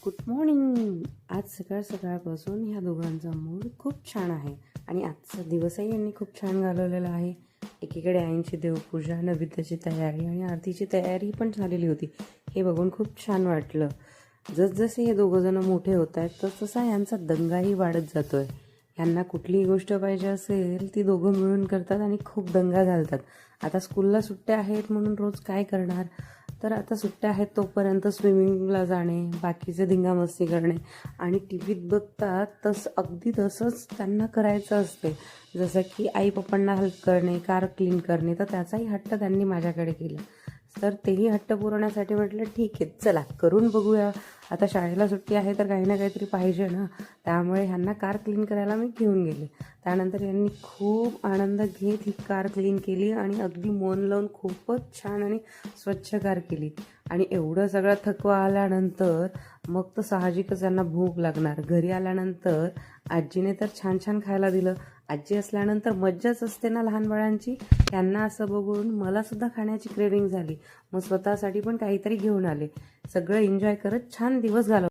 Good morning आज सकाळ सकाळपासून ह्या दोघांचा मूड खूप छान आहे. आणि आजचा दिवसही यांनी खूप छान घालवलेला आहे. एकीकडे आईंची देवपूजा नैवेद्याची तयारी आणि आरतीची तयारी पण झालेली होती. हे बघून खूप छान वाटलं. जसजसे हे दोघंजणं मोठे होत आहेत तसतसा यांचा दंगाही वाढत जातो आहे यांना कुठलीही गोष्ट पाहिजे असेल ती दोघं मिळून करतात आणि खूप दंगा घालतात. आता स्कूलला सुट्ट्या आहेत म्हणून रोज काय करणार? तर आता सुट्ट्या आहेत तोपर्यंत स्विमिंगला जाणे बाकीचे धिंगामस्ती करणे. आणि टी व्हीत बघतात तसं अगदी तसंच त्यांना करायचं असते. जसं की आई पप्पांना हेल्प करणे कार क्लीन करणे तर त्याचाही हट्ट त्यांनी माझ्याकडे केला. तर तेही हट्ट पुरवण्यासाठी म्हटलं ठीक आहे चला करून बघूया. आता शाळेला सुट्टी आहे तर काही ना काहीतरी पाहिजे ना. त्यामुळे ह्यांना कार क्लीन करायला मी घेऊन गेले. त्यानंतर यांनी खूप आनंद घेत ही कार क्लीन केली आणि अगदी मन लावून खूपच छान आणि स्वच्छ कार केली. आणि एवढं सगळं थकवा आल्यानंतर मग तर साहजिकच यांना भूक लागणार. घरी आल्यानंतर आजीने तर छान छान खायला दिलं. आजी असल्यानंतर मज्जाच असते ना लहान बाळांची? त्यांना असं बघून मला सुद्धा खाण्याची क्रेविंग झाली. मग स्वतःसाठी पण काहीतरी घेऊन आले. सगळं एन्जॉय करत छान दिवस घालव